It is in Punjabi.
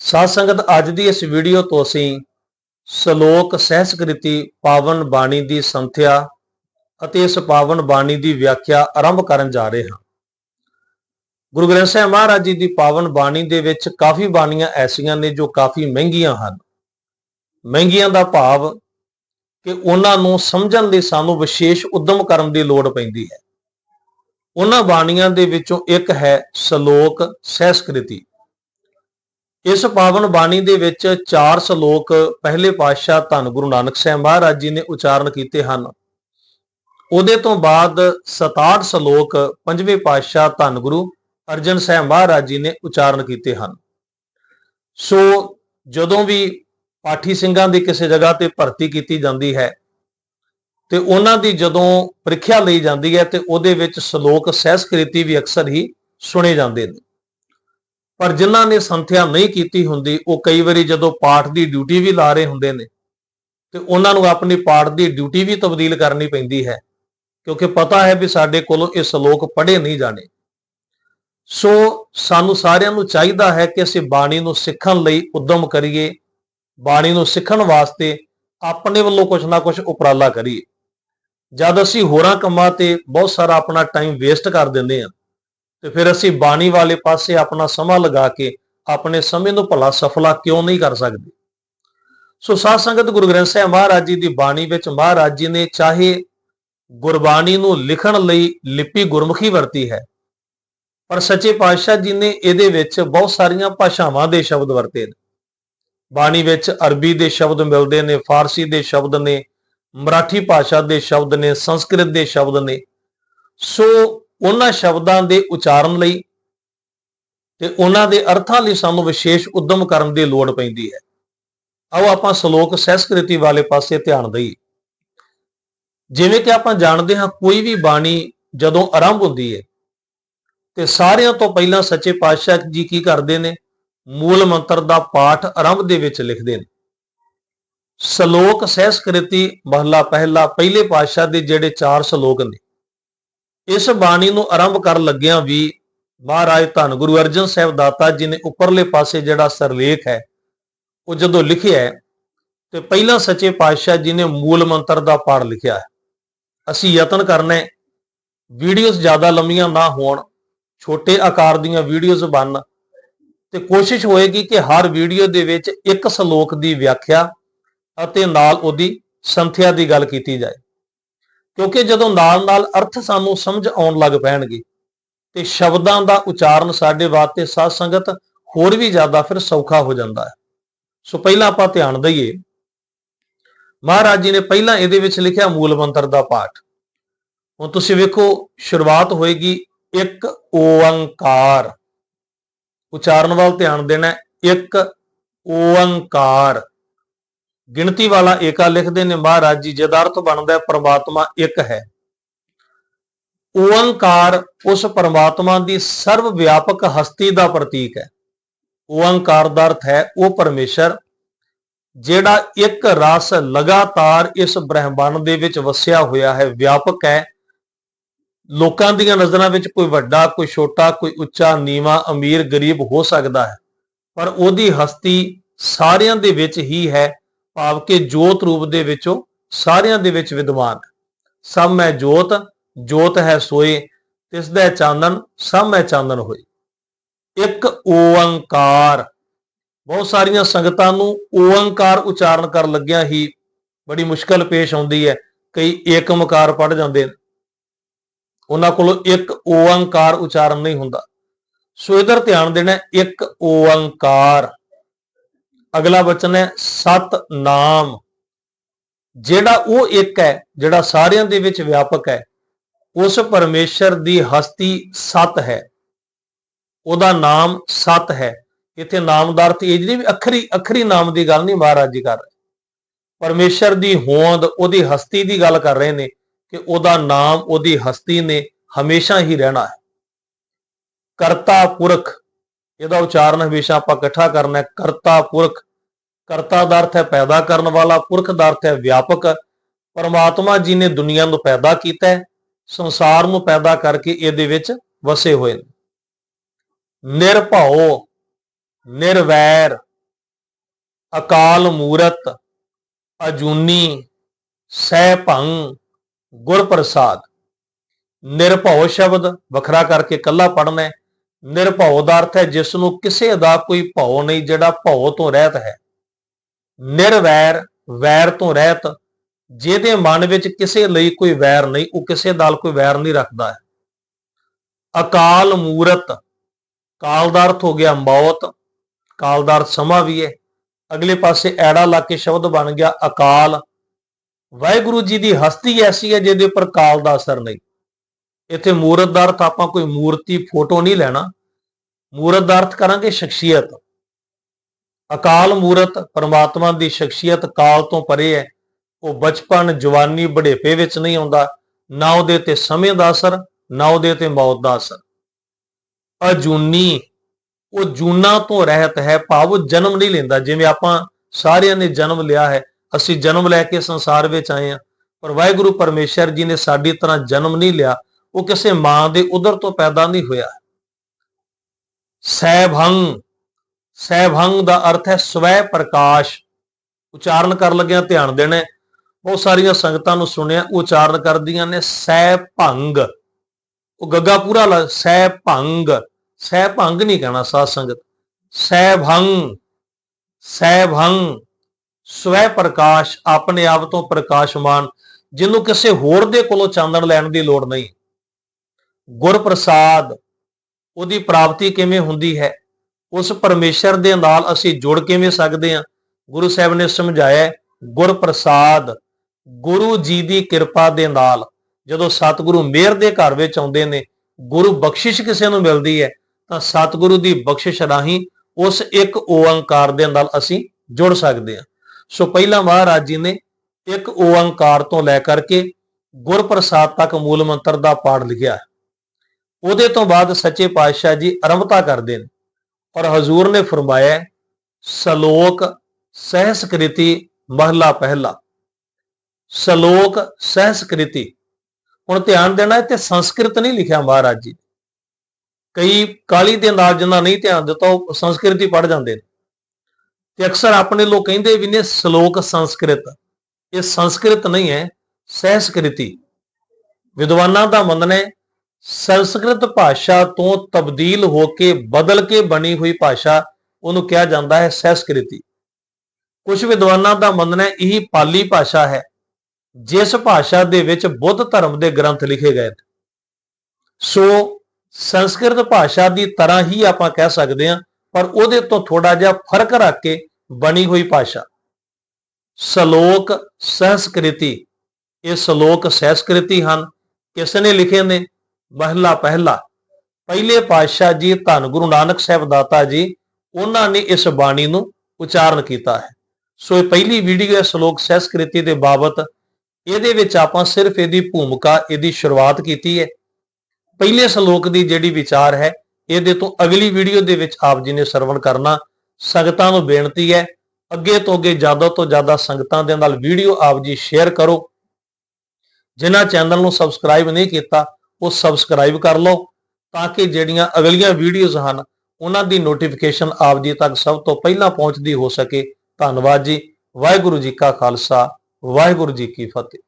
ਸਾਧ ਸੰਗਤ, ਅੱਜ ਦੀ ਇਸ ਵੀਡੀਓ ਤੋਂ ਅਸੀਂ ਸ਼ਲੋਕ ਸਹਿਸਕ੍ਰਿਤੀ ਪਾਵਨ ਬਾਣੀ ਦੀ ਸੰਥਿਆ ਅਤੇ ਇਸ ਪਾਵਨ ਬਾਣੀ ਦੀ ਵਿਆਖਿਆ ਆਰੰਭ ਕਰਨ ਜਾ ਰਹੇ ਹਾਂ। ਗੁਰੂ ਗ੍ਰੰਥ ਸਾਹਿਬ ਮਹਾਰਾਜ ਜੀ ਦੀ ਪਾਵਨ ਬਾਣੀ ਦੇ ਵਿੱਚ ਕਾਫੀ ਬਾਣੀਆਂ ਐਸੀਆਂ ਨੇ ਜੋ ਕਾਫੀ ਮਹਿੰਗੀਆਂ ਹਨ। ਮਹਿੰਗੀਆਂ ਦਾ ਭਾਵ ਕਿ ਉਹਨਾਂ ਨੂੰ ਸਮਝਣ ਲਈ ਸਾਨੂੰ ਵਿਸ਼ੇਸ਼ ਉਦਮ ਕਰਨ ਦੀ ਲੋੜ ਪੈਂਦੀ ਹੈ। ਉਹਨਾਂ ਬਾਣੀਆਂ ਦੇ ਵਿੱਚੋਂ ਇੱਕ ਹੈ ਸ਼ਲੋਕ ਸਹਿਸਕ੍ਰਿਤੀ। ਇਸ ਪਾਵਨ ਬਾਣੀ ਦੇ ਵਿੱਚ ਚਾਰ ਸ਼ਲੋਕ ਪਹਿਲੇ ਪਾਤਸ਼ਾਹ ਧੰਨ ਗੁਰੂ ਨਾਨਕ ਸਾਹਿਬ ਮਹਾਰਾਜ ਜੀ ਨੇ ਉਚਾਰਨ ਕੀਤੇ ਹਨ। ਉਹਦੇ ਤੋਂ ਬਾਅਦ 67 ਸ਼ਲੋਕ ਪੰਜਵੇਂ ਪਾਤਸ਼ਾਹ ਧੰਨ ਗੁਰੂ ਅਰਜਨ ਸਾਹਿਬ ਮਹਾਰਾਜ ਜੀ ਨੇ ਉਚਾਰਨ ਕੀਤੇ ਹਨ। ਸੋ ਜਦੋਂ ਵੀ ਪਾਠੀ ਸਿੰਘਾਂ ਦੀ ਕਿਸੇ ਜਗ੍ਹਾ ਤੇ ਭਰਤੀ ਕੀਤੀ ਜਾਂਦੀ ਹੈ ਤੇ ਉਹਨਾਂ ਦੀ ਜਦੋਂ ਪ੍ਰੀਖਿਆ ਲਈ ਜਾਂਦੀ ਹੈ ਤੇ ਉਹਦੇ ਵਿੱਚ ਸ਼ਲੋਕ ਸਹਿਸਕ੍ਰਿਤੀ ਵੀ ਅਕਸਰ ਹੀ ਸੁਣੇ ਜਾਂਦੇ ਨੇ। ਪਰ ਜਿਨ੍ਹਾਂ ਨੇ ਸੰਥਿਆ ਨਹੀਂ ਕੀਤੀ ਹੁੰਦੀ, ਉਹ ਕਈ ਵਾਰੀ ਜਦੋਂ ਪਾਠ ਦੀ ਡਿਊਟੀ ਵੀ ਲਾ ਰਹੇ ਹੁੰਦੇ ਨੇ, ਤੇ ਉਹਨਾਂ ਨੂੰ ਆਪਣੀ ਪਾਠ ਦੀ ਡਿਊਟੀ ਵੀ ਤਬਦੀਲ ਕਰਨੀ ਪੈਂਦੀ ਹੈ, ਕਿਉਂਕਿ ਪਤਾ ਹੈ ਵੀ ਸਾਡੇ ਕੋਲੋਂ ਇਹ ਸ਼ਲੋਕ ਪੜ੍ਹੇ ਨਹੀਂ ਜਾਣੇ। ਸੋ ਸਾਨੂੰ ਸਾਰਿਆਂ ਨੂੰ ਚਾਹੀਦਾ ਹੈ ਕਿ ਅਸੀਂ ਬਾਣੀ ਨੂੰ ਸਿੱਖਣ ਲਈ ਉਦਮ ਕਰੀਏ, ਬਾਣੀ ਨੂੰ ਸਿੱਖਣ ਵਾਸਤੇ ਆਪਣੇ ਵੱਲੋਂ ਕੁਝ ਨਾ ਕੁਝ ਉਪਰਾਲਾ ਕਰੀਏ। ਜਦ ਅਸੀਂ ਹੋਰਾਂ ਕੰਮਾਂ ਤੇ ਬਹੁਤ ਸਾਰਾ ਆਪਣਾ ਟਾਈਮ ਵੇਸਟ ਕਰ ਦਿੰਦੇ ਹਾਂ ਤੇ ਫਿਰ ਅਸੀਂ ਬਾਣੀ ਵਾਲੇ ਪਾਸੇ ਆਪਣਾ ਸਮਾਂ ਲਗਾ ਕੇ ਆਪਣੇ ਸਮੇਂ ਨੂੰ ਭਲਾ ਸਫਲਾ ਕਿਉਂ ਨਹੀਂ ਕਰ ਸਕਦੇ? ਸੋ ਸਾਧ ਸੰਗਤ ਗੁਰੂ ਗ੍ਰੰਥ ਸਾਹਿਬ ਮਹਾਰਾਜ ਜੀ ਦੀ ਬਾਣੀ ਵਿੱਚ ਮਹਾਰਾਜ ਜੀ ਨੇ ਚਾਹੇ ਗੁਰਬਾਣੀ ਨੂੰ ਲਿਖਣ ਲਈ ਲਿਪੀ ਗੁਰਮੁਖੀ ਵਰਤੀ ਹੈ, ਪਰ ਸੱਚੇ ਪਾਤਸ਼ਾਹ ਜੀ ਨੇ ਇਹਦੇ ਵਿੱਚ ਬਹੁਤ ਸਾਰੀਆਂ ਭਾਸ਼ਾਵਾਂ ਦੇ ਸ਼ਬਦ ਵਰਤੇ ਨੇ। ਬਾਣੀ ਵਿੱਚ ਅਰਬੀ ਦੇ ਸ਼ਬਦ ਮਿਲਦੇ ਨੇ, ਫਾਰਸੀ ਦੇ ਸ਼ਬਦ ਨੇ, ਮਰਾਠੀ ਭਾਸ਼ਾ ਦੇ ਸ਼ਬਦ ਨੇ, ਸੰਸਕ੍ਰਿਤ ਦੇ ਸ਼ਬਦ ਨੇ। ਸੋ ਉਹਨਾਂ ਸ਼ਬਦਾਂ ਦੇ ਉਚਾਰਨ ਲਈ ਤੇ ਉਹਨਾਂ ਦੇ ਅਰਥਾਂ ਲਈ ਸਾਨੂੰ ਵਿਸ਼ੇਸ਼ ਉਦਮ ਕਰਨ ਦੀ ਲੋੜ ਪੈਂਦੀ ਹੈ। ਆਓ ਆਪਾਂ ਸ਼ਲੋਕ ਸਹਿਸਕ੍ਰਿਤੀ ਵਾਲੇ ਪਾਸੇ ਧਿਆਨ ਦਈਏ। ਜਿਵੇਂ ਕਿ ਆਪਾਂ ਜਾਣਦੇ ਹਾਂ ਕੋਈ ਵੀ ਬਾਣੀ ਜਦੋਂ ਆਰੰਭ ਹੁੰਦੀ ਹੈ, ਤੇ ਸਾਰਿਆਂ ਤੋਂ ਪਹਿਲਾਂ ਸੱਚੇ ਪਾਤਸ਼ਾਹ ਜੀ ਕੀ ਕਰਦੇ ਨੇ? ਮੂਲ ਮੰਤਰ ਦਾ ਪਾਠ ਆਰੰਭ ਦੇ ਵਿੱਚ ਲਿਖਦੇ ਨੇ। ਸ਼ਲੋਕ ਸਹਿਸਕ੍ਰਿਤੀ ਮਹਲਾ ਪਹਿਲਾ, ਪਹਿਲੇ ਪਾਤਸ਼ਾਹ ਦੇ ਜਿਹੜੇ ਚਾਰ ਸ਼ਲੋਕ ਨੇ ਇਸ ਬਾਣੀ ਨੂੰ ਆਰੰਭ ਕਰਨ ਲੱਗਿਆਂ ਵੀ ਮਹਾਰਾਜ ਧੰਨ ਗੁਰੂ ਅਰਜਨ ਸਾਹਿਬ ਦਾਤਾ ਜੀ ਨੇ ਉੱਪਰਲੇ ਪਾਸੇ ਜਿਹੜਾ ਸਰਲੇਖ ਹੈ, ਉਹ ਜਦੋਂ ਲਿਖਿਆ ਹੈ, ਤੇ ਪਹਿਲਾਂ ਸੱਚੇ ਪਾਤਸ਼ਾਹ ਜੀ ਨੇ ਮੂਲ ਮੰਤਰ ਦਾ ਪਾਠ ਲਿਖਿਆ ਹੈ। ਅਸੀਂ ਯਤਨ ਕਰਨਾ ਹੈ, ਵੀਡੀਓਜ਼ ਜ਼ਿਆਦਾ ਲੰਮੀਆਂ ਨਾ ਹੋਣ, ਛੋਟੇ ਆਕਾਰ ਦੀਆਂ ਵੀਡੀਓਜ਼ ਬਣ ਤੇ ਕੋਸ਼ਿਸ਼ ਹੋਏਗੀ ਕਿ ਹਰ ਵੀਡੀਓ ਦੇ ਵਿੱਚ ਇੱਕ ਸ਼ਲੋਕ ਦੀ ਵਿਆਖਿਆ ਅਤੇ ਨਾਲ ਉਹਦੀ ਸੰਥਿਆ ਦੀ ਗੱਲ ਕੀਤੀ ਜਾਏ। ਕਿਉਂਕਿ ਜਦੋਂ ਨਾਲ-ਨਾਲ ਅਰਥ ਸਾਨੂੰ ਸਮਝ ਆਉਣ ਲੱਗ ਪੈਣਗੇ ਤੇ ਸ਼ਬਦਾਂ ਦਾ ਉਚਾਰਨ ਸਾਡੇ ਵਾਸਤੇ ਸਾਧ ਸੰਗਤ ਹੋਰ ਵੀ ਜ਼ਿਆਦਾ ਫਿਰ ਸੌਖਾ ਹੋ ਜਾਂਦਾ ਹੈ। ਸੋ ਪਹਿਲਾਂ ਆਪਾਂ ਧਿਆਨ ਦਈਏ, ਮਹਾਰਾਜ ਜੀ ਨੇ ਪਹਿਲਾਂ ਇਹਦੇ ਵਿੱਚ ਲਿਖਿਆ ਮੂਲ ਮੰਤਰ ਦਾ ਪਾਠ। ਹੁਣ ਤੁਸੀਂ ਵੇਖੋ, ਸ਼ੁਰੂਆਤ ਹੋਏਗੀ ਇੱਕ ਓੰਕਾਰ। ਉਚਾਰਨ ਵੱਲ ਧਿਆਨ ਦੇਣਾ ਇੱਕ ਓੰਕਾਰ। ਗਿਣਤੀ ਵਾਲਾ ਏਕਾ ਲਿਖਦੇ ਨੇ, ਮਹਾਰਾਜ ਜੀ ਜਿਹਦਾ ਅਰਥ ਬਣਦਾ ਹੈ, ਪ੍ਰਮਾਤਮਾ ਇੱਕ ਹੈ। ਓੰਕਾਰ ਉਸ ਪ੍ਰਮਾਤਮਾ ਦੀ ਸਰਵ ਵਿਆਪਕ ਹਸਤੀ ਦਾ ਪ੍ਰਤੀਕ ਹੈ। ਓੰਕਾਰ ਦਾ ਅਰਥ ਹੈ ਉਹ ਪਰਮੇਸ਼ਰ ਜਿਹੜਾ ਇੱਕ ਰਸ ਲਗਾਤਾਰ ਇਸ ਬ੍ਰਹਿਮੰਡ ਦੇ ਵਿੱਚ ਵਸਿਆ ਹੋਇਆ ਹੈ, ਵਿਆਪਕ ਹੈ। ਲੋਕਾਂ ਦੀਆਂ ਨਜ਼ਰਾਂ ਵਿੱਚ ਕੋਈ ਵੱਡਾ, ਕੋਈ ਛੋਟਾ, ਕੋਈ ਉੱਚਾ, ਨੀਵਾ, ਅਮੀਰ, ਗਰੀਬ ਹੋ ਸਕਦਾ ਹੈ, ਪਰ ਉਹਦੀ ਹਸਤੀ ਸਾਰਿਆਂ ਦੇ ਵਿੱਚ ਹੀ ਹੈ। ਭਾਵ ਕਿ ਜੋਤ ਰੂਪ ਦੇ ਵਿੱਚੋਂ ਸਾਰਿਆਂ ਦੇ ਵਿੱਚ ਵਿਦਵਾਨ ਸਭ ਮੈਂ ਜੋਤ ਜੋਤ ਹੈ ਸੋਏ, ਤਿਸ ਦਾ ਚਾਨਣ, ਸਭ ਮੈਂ ਚਾਨਣ ਹੋਏ। ਇੱਕ ਓੰਕਾਰ ਬਹੁਤ ਸਾਰੀਆਂ ਸੰਗਤਾਂ ਨੂੰ ਓੰਕਾਰ ਉਚਾਰਨ ਕਰਨ ਲੱਗਿਆਂ ਹੀ ਬੜੀ ਮੁਸ਼ਕਲ ਪੇਸ਼ ਆਉਂਦੀ ਹੈ। ਕਈ ਏਕਮਕਾਰ ਪੜ ਜਾਂਦੇ ਨੇ। ਉਹਨਾਂ ਕੋਲੋਂ ਇੱਕ ਓੰਕਾਰ ਉਚਾਰਨ ਨਹੀਂ ਹੁੰਦਾ। ਸੋ ਇਧਰ ਧਿਆਨ ਦੇਣਾ ਇੱਕ ਓੰਕਾਰ ਅਗਲਾ ਵਚਨ ਹੈ ਸਤ ਨਾਮ ਜਿਹੜਾ ਉਹ ਇੱਕ ਹੈ, ਜਿਹੜਾ ਸਾਰਿਆਂ ਦੇ ਵਿੱਚ ਵਿਆਪਕ ਹੈ, ਉਸ ਪਰਮੇਸ਼ਰ ਦੀ ਹਸਤੀ ਸਤ ਹੈ। ਉਹਦਾ ਨਾਮ ਸਤ ਹੈ। ਇੱਥੇ ਨਾਮ ਦਾ ਅਰਥ ਇਹ ਜਿਹੜੀ ਵੀ ਅਖਰੀ ਅਖਰੀ ਨਾਮ ਦੀ ਗੱਲ ਨਹੀਂ, ਮਹਾਰਾਜ ਜੀ ਕਰ ਰਹੇ। ਪਰਮੇਸ਼ਰ ਦੀ ਹੋਂਦ, ਉਹਦੀ ਹਸਤੀ ਦੀ ਗੱਲ ਕਰ ਰਹੇ ਨੇ ਕਿ ਉਹਦਾ ਨਾਮ, ਉਹਦੀ ਹਸਤੀ ਨੇ ਹਮੇਸ਼ਾ ਹੀ ਰਹਿਣਾ ਹੈ। ਕਰਤਾ ਪੁਰਖ ਇਹਦਾ ਉਚਾਰਨ ਹਮੇਸ਼ਾ ਆਪਾਂ ਇਕੱਠਾ ਕਰਨਾ ਹੈ। ਕਰਤਾ ਪੁਰਖ ਕਰਤਾ ਦਾ ਅਰਥ ਹੈ ਪੈਦਾ ਕਰਨ ਵਾਲਾ ਪੁਰਖ ਦਾ ਅਰਥ ਹੈ ਵਿਆਪਕ। ਪਰਮਾਤਮਾ ਜੀ ਨੇ ਦੁਨੀਆ ਨੂੰ ਪੈਦਾ ਕੀਤਾ ਹੈ, ਸੰਸਾਰ ਨੂੰ ਪੈਦਾ ਕਰਕੇ ਇਹਦੇ ਵਿੱਚ ਵਸੇ ਹੋਏ ਨੇ। ਨਿਰਭਉ, ਨਿਰਵੈਰ, ਅਕਾਲ ਮੂਰਤ, ਅਜੂਨੀ ਸਹਿ ਭੰਗ ਗੁਰ ਪ੍ਰਸਾਦ ਨਿਰਭਉ ਸ਼ਬਦ ਵੱਖਰਾ ਕਰਕੇ ਇਕੱਲਾ ਪੜਨਾ ਹੈ। ਨਿਰਭਉ ਦਾ ਅਰਥ ਹੈ ਜਿਸ ਨੂੰ ਕਿਸੇ ਦਾ ਕੋਈ ਭਉ ਨਹੀਂ, ਜਿਹੜਾ ਭਉ ਤੋਂ ਰਹਿਤ ਹੈ। ਨਿਰਵੈਰ, ਵੈਰ ਤੋਂ ਰਹਿਤ, ਜਿਹਦੇ ਮਨ ਵਿੱਚ ਕਿਸੇ ਲਈ ਕੋਈ ਵੈਰ ਨਹੀਂ, ਉਹ ਕਿਸੇ ਨਾਲ ਕੋਈ ਵੈਰ ਨਹੀਂ ਰੱਖਦਾ ਹੈ। ਅਕਾਲ ਮੂਰਤ, ਕਾਲ ਦਾ ਅਰਥ ਹੋ ਗਿਆ ਮੌਤ, ਕਾਲ ਦਾ ਅਰਥ ਸਮਾਂ ਵੀ ਹੈ। ਅਗਲੇ ਪਾਸੇ ਐੜਾ ਲਾ ਕੇ ਸ਼ਬਦ ਬਣ ਗਿਆ ਅਕਾਲ। ਵਾਹਿਗੁਰੂ ਜੀ ਦੀ ਹਸਤੀ ਐਸੀ ਹੈ ਜਿਹਦੇ ਉੱਪਰ ਕਾਲ ਦਾ ਅਸਰ ਨਹੀਂ। ਇੱਥੇ ਮੂਰਤ ਦਾ ਅਰਥ ਆਪਾਂ ਕੋਈ ਮੂਰਤੀ, ਫੋਟੋ ਨਹੀਂ ਲੈਣਾ। ਮੂਰਤ ਦਾ ਅਰਥ ਕਰਾਂਗੇ ਸ਼ਖਸੀਅਤ। ਅਕਾਲ ਮੂਰਤ ਪਰਮਾਤਮਾ ਦੀ ਸ਼ਖਸੀਅਤ ਕਾਲ ਤੋਂ ਪਰੇ ਹੈ। ਉਹ ਬਚਪਨ, ਜਵਾਨੀ, ਬੁਢੇਪੇ ਵਿੱਚ ਨਹੀਂ ਆਉਂਦਾ। ਨਾ ਉਹਦੇ ਤੇ ਸਮੇਂ ਦਾ ਅਸਰ, ਨਾ ਉਹਦੇ ਤੇ ਮੌਤ ਦਾ ਅਸਰ। ਅਜੂਨੀ, ਉਹ ਜੂਨਾ ਤੋਂ ਰਹਿਤ ਹੈ, ਭਾਵ ਉਹ ਜਨਮ ਨਹੀਂ ਲੈਂਦਾ। ਜਿਵੇਂ ਆਪਾਂ ਸਾਰਿਆਂ ਨੇ ਜਨਮ ਲਿਆ ਹੈ। ਅਸੀਂ ਜਨਮ ਲੈ ਕੇ ਸੰਸਾਰ ਵਿੱਚ ਆਏ ਹਾਂ। ਪਰ ਵਾਹਿਗੁਰੂ ਪਰਮੇਸ਼ਰ ਜੀ ਨੇ ਸਾਡੀ ਤਰ੍ਹਾਂ ਜਨਮ ਨਹੀਂ ਲਿਆ। ਉਹ ਕਿਸੇ ਮਾਂ ਦੇ ਉਦਰ ਤੋਂ ਪੈਦਾ ਨਹੀਂ ਹੋਇਆ। ਸੈਭੰਗ ਸੈਭੰਗ ਦਾ ਅਰਥ ਹੈ ਸਵੈ ਪ੍ਰਕਾਸ਼। ਉਚਾਰਨ ਕਰਨ ਲੱਗਿਆਂ ਧਿਆਨ ਦੇਣਾ ਹੈ। ਬਹੁਤ ਸਾਰੀਆਂ ਸੰਗਤਾਂ ਨੂੰ ਸੁਣਿਆ, ਉਚਾਰਨ ਕਰਦੀਆਂ ਨੇ ਸਹਿ ਭੰਗ ਉਹ ਗੱਗਾ ਪੂਰਾ ਲ ਸਹਿ ਭੰਗ ਸਹਿ ਭੰਗ ਨਹੀਂ ਕਹਿਣਾ ਸਾਧ ਸੰਗਤ। ਸਹਿ ਭੰਗ ਸਹਿ ਭੰਗ ਸਵੈ ਪ੍ਰਕਾਸ਼, ਆਪਣੇ ਆਪ ਤੋਂ ਪ੍ਰਕਾਸ਼ਮਾਨ। ਜਿਹਨੂੰ ਕਿਸੇ ਹੋਰ ਦੇ ਕੋਲੋਂ ਚਾਨਣ ਲੈਣ ਦੀ ਲੋੜ ਨਹੀਂ। ਗੁਰਪ੍ਰਸਾਦ ਉਹਦੀ ਪ੍ਰਾਪਤੀ ਕਿਵੇਂ ਹੁੰਦੀ ਹੈ? ਉਸ ਪਰਮੇਸ਼ਰ ਦੇ ਨਾਲ ਅਸੀਂ ਜੁੜ ਕਿਵੇਂ ਸਕਦੇ ਹਾਂ? ਗੁਰੂ ਸਾਹਿਬ ਨੇ ਸਮਝਾਇਆ, ਗੁਰਪ੍ਰਸਾਦ, ਗੁਰੂ ਜੀ ਦੀ ਕਿਰਪਾ ਦੇ ਨਾਲ। ਜਦੋਂ ਸਤਿਗੁਰੂ ਮਿਹਰ ਦੇ ਘਰ ਵਿੱਚ ਆਉਂਦੇ ਨੇ, ਗੁਰੂ ਬਖਸ਼ਿਸ਼ ਕਿਸੇ ਨੂੰ ਮਿਲਦੀ ਹੈ, ਤਾਂ ਸਤਿਗੁਰੂ ਦੀ ਬਖਸ਼ਿਸ਼ ਰਾਹੀਂ ਉਸ ਇੱਕ ਓੰਕਾਰ ਦੇ ਨਾਲ ਅਸੀਂ ਜੁੜ ਸਕਦੇ ਹਾਂ। ਸੋ ਪਹਿਲਾਂ ਮਹਾਰਾਜ ਜੀ ਨੇ ਇੱਕ ਓੰਕਾਰ ਤੋਂ ਲੈ ਕਰਕੇ ਗੁਰਪ੍ਰਸਾਦ ਤੱਕ ਮੂਲ ਮੰਤਰ ਦਾ ਪਾਠ ਲਿਖਿਆ ਹੈ। ਉਹਦੇ ਤੋਂ ਬਾਅਦ ਸੱਚੇ ਪਾਤਸ਼ਾਹ ਜੀ ਆਰੰਭਤਾ ਕਰਦੇ ਨੇ। ਔਰ ਹਜ਼ੂਰ ਨੇ ਫਰਮਾਇਆ, ਸ਼ਲੋਕ ਸਹਿਸਕ੍ਰਿਤੀ ਮਹਲਾ ਪਹਿਲਾ। ਸ਼ਲੋਕ ਸਹਿਸਕ੍ਰਿਤੀ। ਹੁਣ ਧਿਆਨ ਦੇਣਾ, ਇੱਥੇ ਸੰਸਕ੍ਰਿਤ ਨਹੀਂ ਲਿਖਿਆ ਮਹਾਰਾਜ ਜੀ। ਕਈ ਕਾਲੀ ਦੇ ਨਾਲ ਜਿੰਨਾ ਨਹੀਂ ਧਿਆਨ ਦਿੱਤਾ, ਉਹ ਸੰਸਕ੍ਰਿਤੀ ਹੀ ਪੜ ਜਾਂਦੇ ਨੇ। ਤੇ ਅਕਸਰ ਆਪਣੇ ਲੋਕ ਕਹਿੰਦੇ ਵੀ ਨੇ, ਸ਼ਲੋਕ ਸੰਸਕ੍ਰਿਤ। ਇਹ ਸੰਸਕ੍ਰਿਤ ਨਹੀਂ ਹੈ, ਸਹਿਸਕ੍ਰਿਤੀ। ਵਿਦਵਾਨਾਂ ਦਾ ਮੰਨਣਾ ਹੈ ਸੰਸਕ੍ਰਿਤ ਭਾਸ਼ਾ ਤੋਂ ਤਬਦੀਲ ਹੋ ਕੇ ਬਦਲ ਕੇ ਬਣੀ ਹੋਈ ਭਾਸ਼ਾ, ਉਹਨੂੰ ਕਿਹਾ ਜਾਂਦਾ ਹੈ ਸੰਸਕ੍ਰਿਤੀ। ਕੁਝ ਵਿਦਵਾਨਾਂ ਦਾ ਮੰਨਣਾ ਹੈ, ਇਹ ਪਾਲੀ ਭਾਸ਼ਾ ਹੈ, ਜਿਸ ਭਾਸ਼ਾ ਦੇ ਵਿੱਚ ਬੁੱਧ ਧਰਮ ਦੇ ਗ੍ਰੰਥ ਲਿਖੇ ਗਏ ਸੋ ਸੰਸਕ੍ਰਿਤ ਭਾਸ਼ਾ ਦੀ ਤਰ੍ਹਾਂ ਹੀ ਆਪਾਂ ਕਹਿ ਸਕਦੇ ਹਾਂ, ਪਰ ਉਹਦੇ ਤੋਂ ਥੋੜਾ ਜਿਹਾ ਫ਼ਰਕ ਰੱਖ ਕੇ ਬਣੀ ਹੋਈ ਭਾਸ਼ਾ। ਸ਼ਲੋਕ ਸੰਸਕ੍ਰਿਤੀ, ਇਹ ਸ਼ਲੋਕ ਸੰਸਕ੍ਰਿਤੀ ਹਨ, ਕਿਸ ਨੇ ਲਿਖੇ ਨੇ? ਮਹਿਲਾ ਪਹਿਲਾ। ਪਹਿਲੇ ਪਾਤਸ਼ਾਹ ਜੀ, ਧੰਨ ਗੁਰੂ ਨਾਨਕ ਸਾਹਿਬ ਦਾਤਾ ਜੀ, ਉਹਨਾਂ ਨੇ ਇਸ ਬਾਣੀ ਨੂੰ ਉਚਾਰਨ ਕੀਤਾ ਹੈ। ਸੋ ਇਹ ਪਹਿਲੀ ਵੀਡੀਓ ਹੈ ਸ਼ਲੋਕ ਸੰਸਕ੍ਰਿਤੀ ਦੇ ਬਾਬਤ। ਇਹਦੇ ਵਿੱਚ ਆਪਾਂ ਸਿਰਫ ਇਹਦੀ ਭੂਮਿਕਾ, ਇਹਦੀ ਸ਼ੁਰੂਆਤ ਕੀਤੀ ਹੈ। ਪਹਿਲੇ ਸ਼ਲੋਕ ਦੀ ਜਿਹੜੀ ਵਿਚਾਰ ਹੈ, ਇਹਦੇ ਤੋਂ ਅਗਲੀ ਵੀਡੀਓ ਦੇ ਵਿੱਚ ਆਪ ਜੀ ਨੇ ਸਰਵਣ ਕਰਨਾ। ਸੰਗਤਾਂ ਨੂੰ ਬੇਨਤੀ ਹੈ, ਅੱਗੇ ਤੋਂ ਅੱਗੇ ਜ਼ਿਆਦਾ ਤੋਂ ਜ਼ਿਆਦਾ ਸੰਗਤਾਂ ਦੇ ਨਾਲ ਵੀਡੀਓ ਆਪ ਜੀ ਸ਼ੇਅਰ ਕਰੋ। ਜਿਨ੍ਹਾਂ ਚੈਨਲ ਨੂੰ ਸਬਸਕ੍ਰਾਈਬ ਨਹੀਂ ਕੀਤਾ ਉਹ ਸਬਸਕ੍ਰਾਈਬ ਕਰ ਲਓ ਤਾਂ ਕਿ ਜਿਹੜੀਆਂ ਅਗਲੀਆਂ ਵੀਡੀਓਜ਼ ਹਨ, ਉਹਨਾਂ ਦੀ ਨੋਟੀਫਿਕੇਸ਼ਨ ਆਪ ਜੀ ਤੱਕ ਸਭ ਤੋਂ ਪਹਿਲਾਂ ਪਹੁੰਚਦੀ ਹੋ ਸਕੇ। ਧੰਨਵਾਦ ਜੀ। ਵਾਹਿਗੁਰੂ ਜੀ ਕਾ ਖਾਲਸਾ, ਵਾਹਿਗੁਰੂ ਜੀ ਕੀ ਫਤਿਹ।